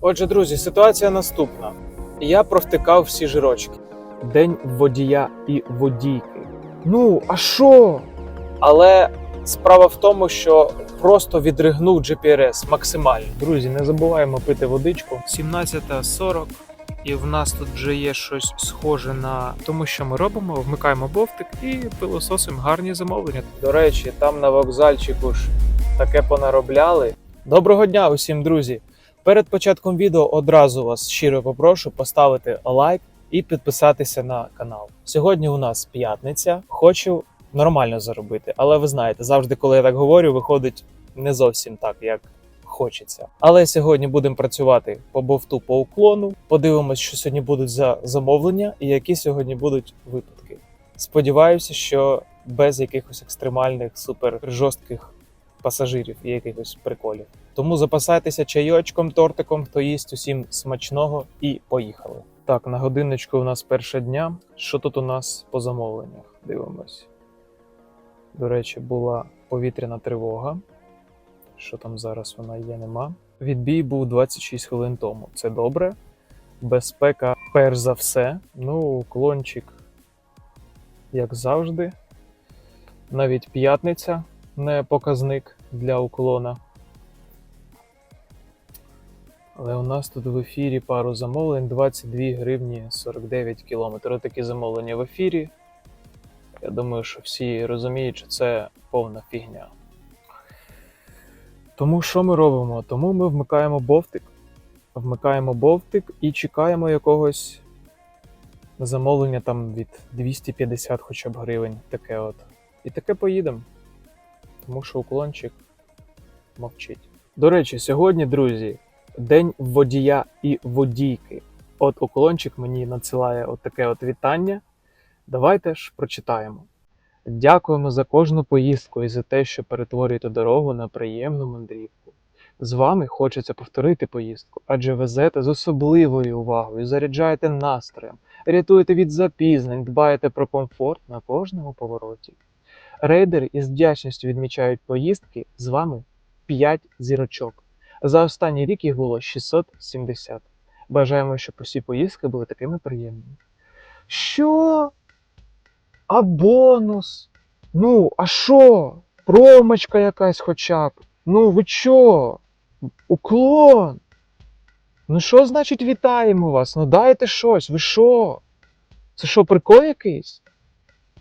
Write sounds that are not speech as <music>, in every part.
Отже, друзі, ситуація наступна. Я провтикав всі жирочки. День водія і водійки. Ну, а що? Але справа в тому, що просто відригнув GPRS максимально. Друзі, не забуваємо пити водичку. 17.40. І в нас тут вже є щось схоже на тому, що ми робимо. Вмикаємо бовтик і пилососимо гарні замовлення. До речі, там на вокзальчику ж таке понаробляли. Доброго дня усім, друзі! Перед початком відео одразу вас щиро попрошу поставити лайк і підписатися на канал. Сьогодні у нас п'ятниця. Хочу нормально заробити, але ви знаєте, завжди, коли я так говорю, виходить не зовсім так, як хочеться. Але сьогодні будемо працювати по бовту по уклону. Подивимось, що сьогодні будуть за замовлення і які сьогодні будуть випадки. Сподіваюся, що без якихось екстремальних супер жорстких пасажирів і якихось приколів. Тому запасайтеся чайочком, тортиком, хто їсть усім смачного і поїхали. Так, на годинничку у нас перше дня. Що тут у нас по замовленнях? Дивимось. До речі, була повітряна тривога. Що там зараз вона є, нема. Відбій був 26 хвилин тому. Це добре. Безпека, перш за все. Ну, клончик, як завжди. Навіть п'ятниця не показник для уклона. Але у нас тут в ефірі пару замовлень 22 гривні 49 кілометрів. Такі замовлення в ефірі. Я думаю, що всі розуміють, що це повна фігня. Тому що ми робимо? Тому ми вмикаємо бовтик. Вмикаємо бовтик і чекаємо якогось замовлення там від 250 хоча б гривень. Таке от. І таке поїдемо. Тому що уклончик мовчить. До речі, сьогодні, друзі, день водія і водійки. От уклончик мені надсилає от таке от вітання. Давайте ж прочитаємо. Дякуємо за кожну поїздку і за те, що перетворюєте дорогу на приємну мандрівку. З вами хочеться повторити поїздку, адже везете з особливою увагою, заряджаєте настроєм, рятуєте від запізнень, дбаєте про комфорт на кожному повороті. Рейдери із вдячністю відмічають поїздки з вами 5 зірочок. За останній рік їх було 670. Бажаємо, щоб усі поїздки були такими приємними. Що? А бонус? Ну, а що? Промочка якась хоча б. Ну, ви чо? Уклон. Ну, що значить вітаємо вас? Ну дайте щось, ви що? Це що, прикол якийсь?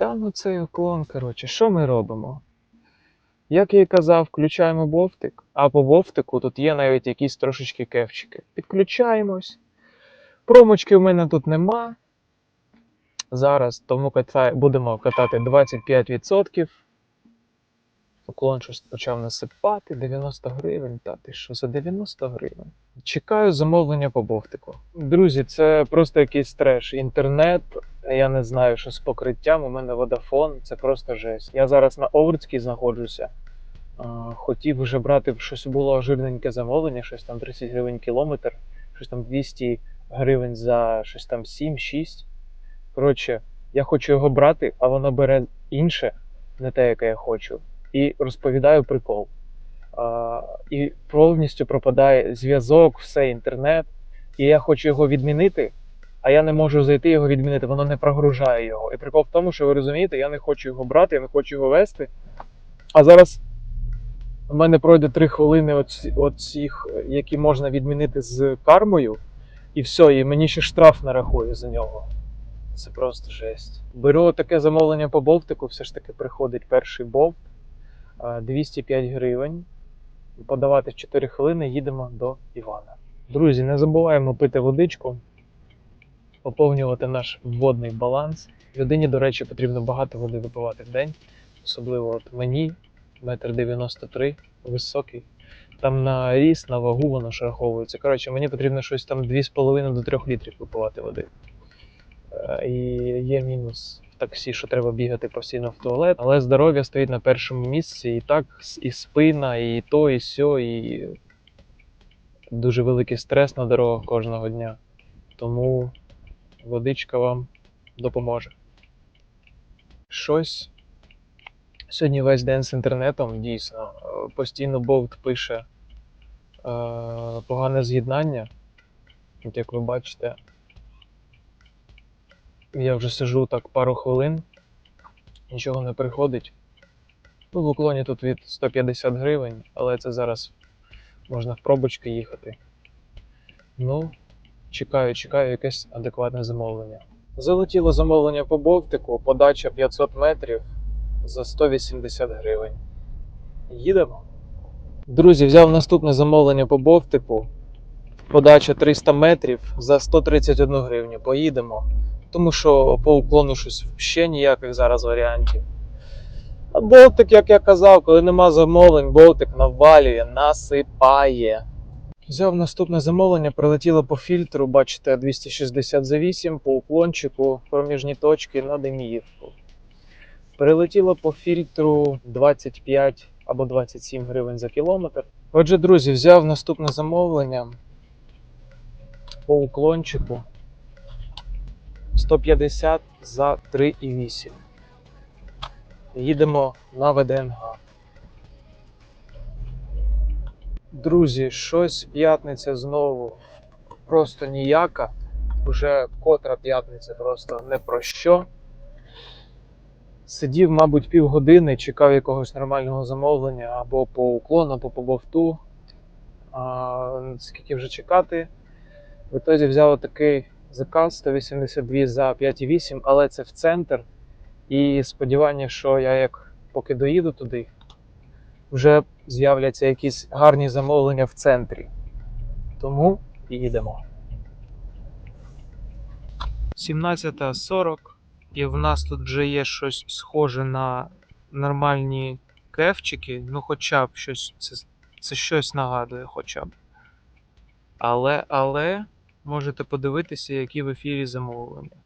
Та ну цей уклон, коротше, що ми робимо? Як я і казав, включаємо бовтик, а по бовтику тут є навіть якісь трошечки кевчики. Підключаємось. Промочки в мене тут нема. Зараз тому катай, будемо катати 25%. Уклон щось почав насипати 90 гривень. Та ти що за 90 гривень? Чекаю замовлення по бовтику. Друзі, це просто якийсь треш. Інтернет, я не знаю, що з покриттям. У мене водафон, це просто жесть. Я зараз на Овруцькій знаходжуся. Хотів вже брати щось було жирненьке замовлення, щось там 30 гривень кілометр, щось там 200 гривень за щось там 7-6. Коротше, я хочу його брати, а воно бере інше, не те, яке я хочу, і розповідаю прикол. А, і повністю пропадає зв'язок, все, інтернет. І я хочу його відмінити, а я не можу зайти його відмінити, воно не прогружає його. І прикол в тому, що ви розумієте, я не хочу його брати, я не хочу його вести. А зараз в мене пройде 3 хвилини оці- які можна відмінити з кармою, і все, і мені ще штраф нарахує за нього. Це просто жесть. Беру таке замовлення по Бовтику, все ж таки приходить перший Бовт. А, 205 гривень. Подавати 4 хвилини, їдемо до Івана. Друзі, не забуваємо пити водичку, поповнювати наш водний баланс. Людині, до речі, потрібно багато води випивати в день, особливо от мені, метр 93, високий. Там на ріст, на вагу воно ж раховується. Коротше, мені потрібно щось там 2,5 до 3 літрів випивати води. Е, І є мінус таксі, що треба бігати постійно в туалет, але здоров'я стоїть на першому місці, і так і спина, і то, і сьо, і дуже великий стрес на дорогах кожного дня. Тому водичка вам допоможе. Щось сьогодні весь день з інтернетом дійсно. Постійно Болт пише е, погане з'єднання. От як ви бачите, я вже сижу так пару хвилин, нічого не приходить. Ну, в уклоні тут від 150 гривень, але це зараз можна в пробочки їхати. Ну, чекаю, чекаю якесь адекватне замовлення. Залетіло замовлення по Бовтику, подача 500 метрів за 180 гривень. Їдемо. Друзі, взяв наступне замовлення по Бовтику. Подача 300 метрів за 131 гривню. Поїдемо. Тому що по уклону щось ще ніяких зараз варіантів. А Болтик, як я казав, коли нема замовлень, Болтик навалює, насипає. Взяв наступне замовлення, прилетіло по фільтру, бачите, 260 за 8 по уклончику, проміжні точки на Деміївку. Прилетіло по фільтру 25 або 27 гривень за кілометр. Отже, друзі, взяв наступне замовлення по уклончику 150 за 3,8. Їдемо на ВДНГ. Друзі, щось п'ятниця знову просто ніяка. Уже котра п'ятниця просто не про що. Сидів, мабуть, півгодини, чекав якогось нормального замовлення або по уклону, або по бовту. А, скільки вже чекати. В ітозі взяв такий заказ 182 за 5,8, але це в центр. І сподівання, що я як поки доїду туди, вже з'являться якісь гарні замовлення в центрі. Тому їдемо. 17.40, і в нас тут вже є щось схоже на нормальні кефчики. Ну, хоча б щось, це, це щось нагадує, хоча б. Але, але можете подивитися, які в ефірі замовлення.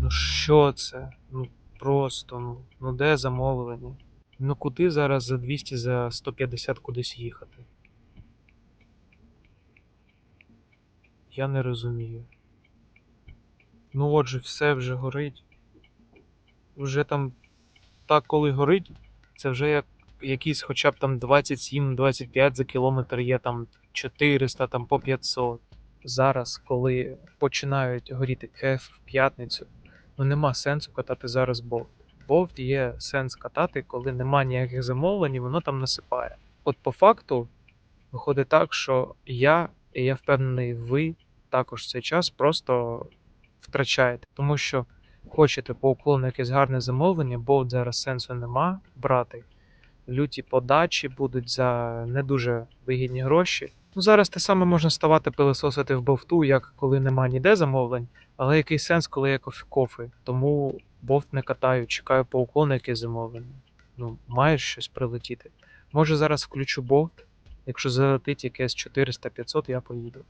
Ну що це? Ну просто, ну, ну де замовлення? Ну куди зараз за 200, за 150 кудись їхати? Я не розумію. Ну отже, все вже горить. Вже там так, коли горить, це вже як якісь хоча б там 27-25 за кілометр є там 400, там по 500. Зараз, коли починають горіти кеф в п'ятницю, ну нема сенсу катати зараз болт. Болт є сенс катати, коли нема ніяких замовлень, і воно там насипає. От по факту виходить так, що я, і я впевнений, ви також цей час просто втрачаєте, тому що хочете по уклону якесь гарне замовлення, болт зараз сенсу нема брати. Люті подачі будуть за не дуже вигідні гроші. Ну зараз те саме можна ставати пилососити в бовту, як коли нема ніде замовлень, але який сенс, коли є кофі-кофи. Тому бовт не катаю, чекаю по уклону якесь замовлення. Ну, має щось прилетіти. Може зараз включу бовт. Якщо залетить якесь 400-500, я поїду.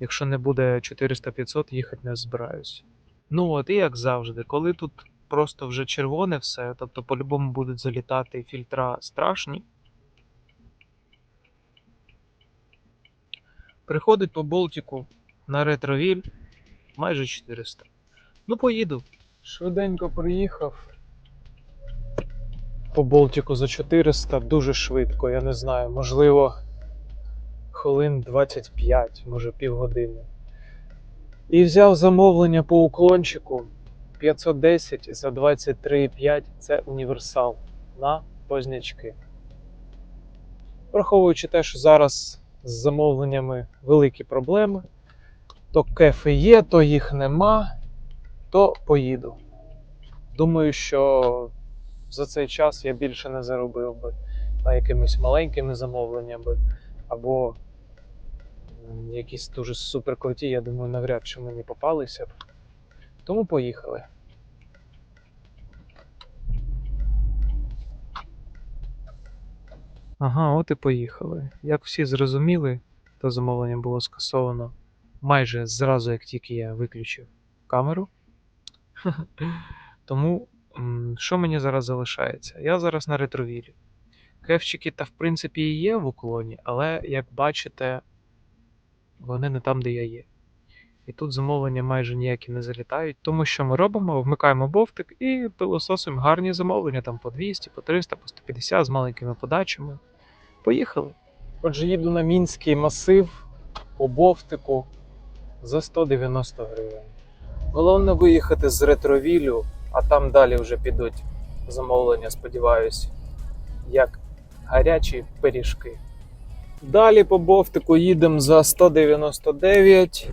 Якщо не буде 400-500, їхати не збираюсь. Ну от і як завжди, коли тут просто вже червоне все, тобто по-любому будуть залітати фільтра страшні. Приходить по болтику на ретровіль майже 400. Ну, поїду. Швиденько приїхав. По болтику за 400 дуже швидко, я не знаю, можливо, хвилин 25, може півгодини. І взяв замовлення по уклончику 510 за 23,5 це універсал на познячки. Враховуючи те, що зараз з замовленнями великі проблеми, то кефи є, то їх нема, то поїду. Думаю, що за цей час я більше не заробив би на якимись маленькими замовленнями або якісь дуже суперкруті, я думаю, навряд чи мені попалися б. Тому поїхали. Ага, от і поїхали. Як всі зрозуміли, то замовлення було скасовано майже зразу, як тільки я виключив камеру. <laughs> Тому що мені зараз залишається? Я зараз на ретровірі. Кефчики та в принципі і є в уклоні, але як бачите, вони не там, де я є. І тут замовлення майже ніякі не залітають. Тому що ми робимо? Вмикаємо бовтик і пилососуємо гарні замовлення там по 200, по 300, по 150 з маленькими подачами. Поїхали. Отже, їду на мінський масив по Бовтику за 190 гривень. Головне виїхати з ретровілю, а там далі вже підуть замовлення, сподіваюсь, як гарячі пиріжки. Далі по Бовтику їдемо за 199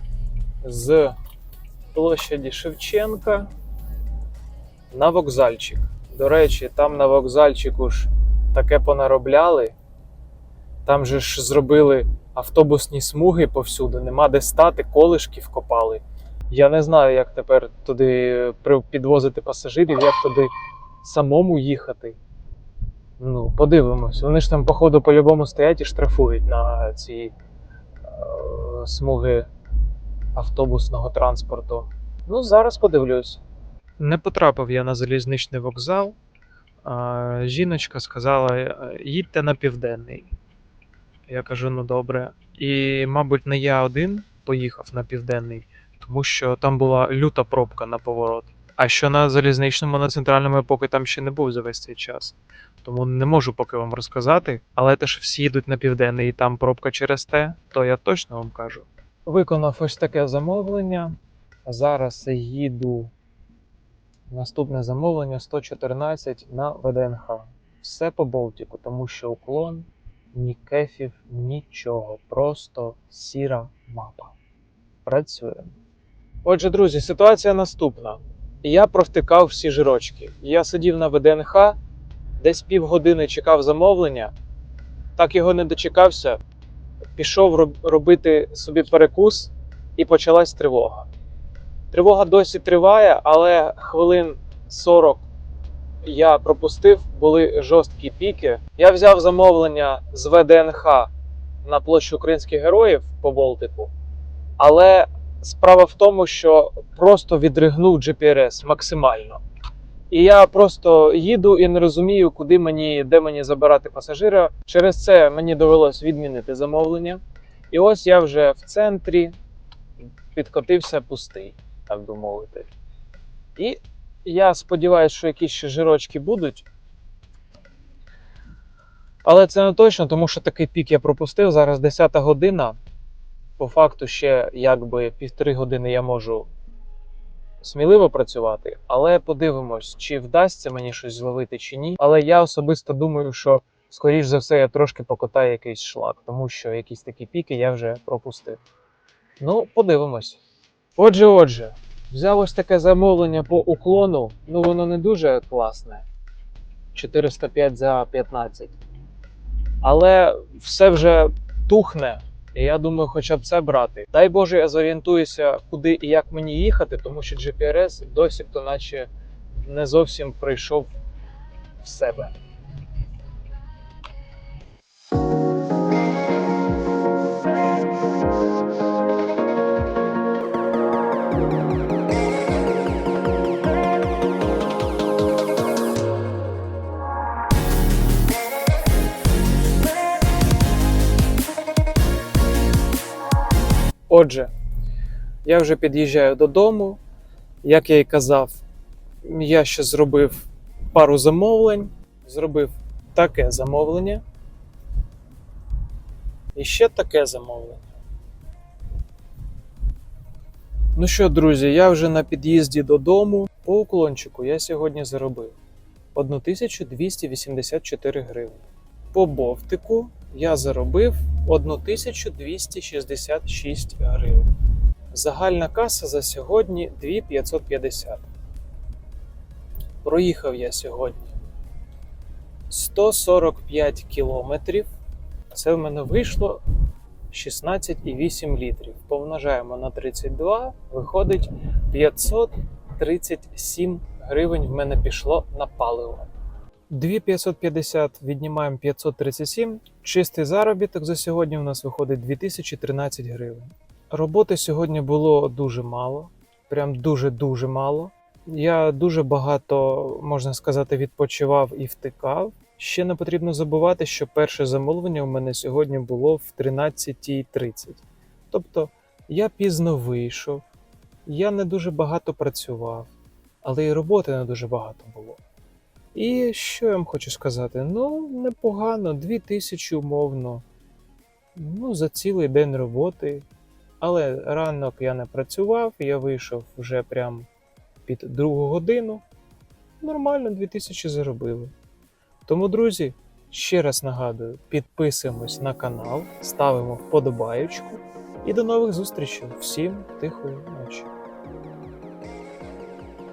з площаді Шевченка на вокзальчик. До речі, там на вокзальчику ж таке понаробляли. Там же ж зробили автобусні смуги повсюди, нема де стати, колишки вкопали. Я не знаю, як тепер туди підвозити пасажирів, як туди самому їхати. Ну, подивимось. Вони ж там, походу, по-любому стоять і штрафують на ці е, смуги автобусного транспорту. Ну, зараз подивлюсь. Не потрапив я на залізничний вокзал. Жіночка сказала: «Е, їдьте на південний. Я кажу, ну добре. І, мабуть, не я один поїхав на південний, тому що там була люта пробка на поворот. А що на залізничному, на центральному я поки там ще не був за весь цей час. Тому не можу поки вам розказати. Але те, що всі йдуть на південний і там пробка через те, то я точно вам кажу. Виконав ось таке замовлення. Зараз їду. Наступне замовлення 114 на ВДНХ. Все по Болтіку, тому що уклон, ні кефів, нічого. Просто сіра мапа. Працюємо. Отже, друзі, ситуація наступна. Я провтикав всі жирочки. Я сидів на ВДНХ, десь півгодини чекав замовлення, так його не дочекався. Пішов робити собі перекус, і почалась тривога. Тривога досі триває, але хвилин 40 я пропустив, були жорсткі піки. Я взяв замовлення з ВДНХ на площу українських героїв по Болтику, але справа в тому, що просто відригнув GPRS максимально. І я просто їду і не розумію, куди мені, де мені забирати пасажира. Через це мені довелось відмінити замовлення. І ось я вже в центрі підкотився пустий, так би мовити. І я сподіваюся, що якісь ще жирочки будуть. Але це не точно, тому що такий пік я пропустив. Зараз 10 година. По факту, ще якби півтори години я можу сміливо працювати, але подивимось, чи вдасться мені щось зловити чи ні. Але я особисто думаю, що скоріш за все я трошки покотаю якийсь шлак, тому що якісь такі піки я вже пропустив. Ну, подивимось. Отже, отже, взяв ось таке замовлення по уклону. Ну, воно не дуже класне. 405 за 15. Але все вже тухне. І я думаю, хоча б це брати. Дай Боже, я зорієнтуюся, куди і як мені їхати, тому що GPRS досі то наче не зовсім прийшов в себе. Отже, я вже під'їжджаю додому. Як я і казав, я ще зробив пару замовлень, зробив таке замовлення. І ще таке замовлення. Ну що, друзі, я вже на під'їзді додому. По уклончику я сьогодні заробив 1284 гривні. По Бовтику я заробив 1266 гривень. Загальна каса за сьогодні 2550. Проїхав я сьогодні 145 кілометрів. Це в мене вийшло 16,8 літрів. Помножаємо на 32, виходить 537 гривень в мене пішло на паливо. 2550 віднімаємо 537. Чистий заробіток за сьогодні у нас виходить 2013 гривень. Роботи сьогодні було дуже мало, прям дуже-дуже мало. Я дуже багато, можна сказати, відпочивав і втикав. Ще не потрібно забувати, що перше замовлення у мене сьогодні було в 13.30. Тобто я пізно вийшов, я не дуже багато працював, але і роботи не дуже багато було. І що я вам хочу сказати? Ну, непогано, 2000 умовно. Ну, за цілий день роботи Але ранок я не працював, я вийшов вже прям під другу годину. Нормально 2000 заробили. Тому, друзі, ще раз нагадую: підписуємось на канал, ставимо вподобаєчку і до нових зустрічей. Всім тихої ночі.